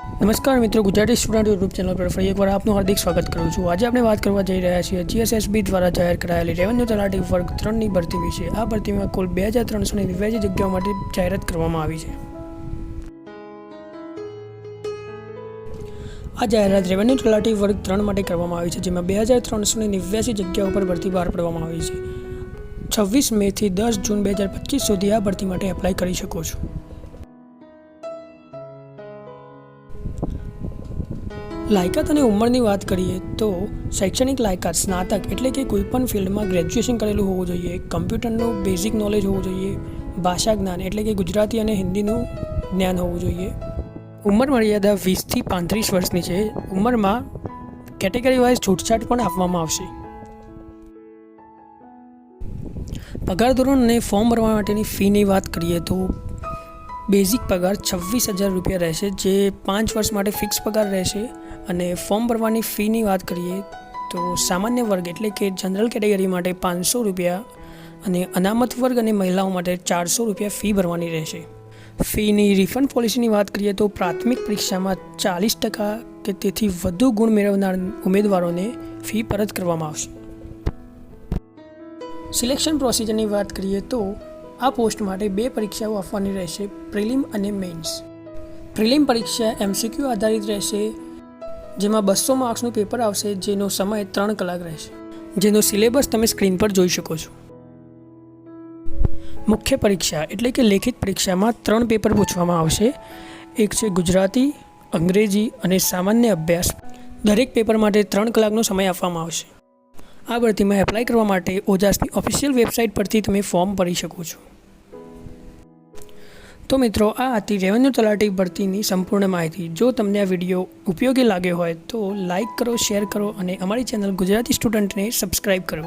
નમસ્કાર મિત્રો, Gujarati student YouTube channel પર ફરી એકવાર આપનું હાર્દિક સ્વાગત કરું છું. આજે આપણે વાત કરવા જઈ રહ્યા છીએ જીએસએસબી દ્વારા જાહેર કરાયેલી રેવન્યુ તલાટી વર્ગ ત્રણની ભરતી વિશે. આ ભરતીમાં કુલ બે હજાર ત્રણસો નેવ્યાસી જગ્યાઓ માટે જાહેરાત કરવામાં આવી છે. આ જાહેરાત રેવન્યુ તલાટી વર્ગ ત્રણ માટે કરવામાં આવી છે, જેમાં બે હજાર ત્રણસો નેવ્યાસી જગ્યાઓ પર ભરતી બહાર પાડવામાં આવી છે. છવ્વીસ મેથી દસ જૂન બે હજાર પચીસ સુધી આ ભરતી માટે એપ્લાય કરી શકો છો. લાયકાત અને ઉંમરની વાત કરીએ તો શૈક્ષણિક લાયકાત, સ્નાતક એટલે કે કોઈપણ ફિલ્ડમાં ગ્રેજ્યુએશન કરેલું હોવું જોઈએ, કમ્પ્યુટરનું બેઝિક નોલેજ હોવું જોઈએ, ભાષા જ્ઞાન એટલે કે ગુજરાતી અને હિન્દીનું જ્ઞાન હોવું જોઈએ. ઉંમર મર્યાદા વીસથી પાંત્રીસ વર્ષની છે. ઉંમરમાં કેટેગરી વાઇઝ છૂટછાટ પણ આપવામાં આવશે. પગાર ધોરણ અને ફોર્મ ભરવા માટેની ફીની વાત કરીએ તો બેઝિક પગાર છવ્વીસ હજાર રૂપિયા રહેશે, જે પાંચ વર્ષ માટે ફિક્સ પગાર રહેશે. અને ફોર્મ ભરવાની ફીની વાત કરીએ તો સામાન્ય વર્ગ એટલે કે જનરલ કેટેગરી માટે પાંચસો રૂપિયા અને અનામત વર્ગ અને મહિલાઓ માટે ચારસો રૂપિયા ફી ભરવાની રહેશે. ફીની રિફંડ પોલિસીની વાત કરીએ તો પ્રાથમિક પરીક્ષામાં ચાલીસ ટકા કે તેથી વધુ ગુણ મેળવનાર ઉમેદવારોને ફી પરત કરવામાં આવશે. સિલેક્શન પ્રોસિજરની વાત કરીએ તો આ પોસ્ટ માટે બે પરીક્ષાઓ આપવાની રહેશે, પ્રિલિમ અને મેન્સ પ્રિલિમ પરીક્ષા એમસીક્યુ આધારિત રહેશે જેમાં બસો માર્ક્સનું પેપર આવશે, જેનો સમય ત્રણ કલાક રહેશે. જેનો સિલેબસ તમે સ્ક્રીન પર જોઈ શકો છો. મુખ્ય પરીક્ષા, એટલે કે લેખિત પરીક્ષામાં ત્રણ પેપર પૂછવામાં આવશે. એક છે ગુજરાતી, અંગ્રેજી અને સામાન્ય અભ્યાસ. દરેક પેપર માટે ત્રણ કલાકનો સમય આપવામાં આવશે. આ ભરતીમાં એપ્લાય કરવા માટે ઓજાસની ઓફિશિયલ વેબસાઇટ પરથી તમે ફોર્મ ભરી શકો છો. તો મિત્રો, આ હતી રેવન્યુ તલાટી ભરતીની સંપૂર્ણ માહિતી. જો તમને આ વીડિયો ઉપયોગી લાગ્યો હોય તો લાઇક કરો, શેર કરો અને અમારી ચેનલ ગુજરાતી સ્ટુડન્ટને સબસ્ક્રાઈબ કરો.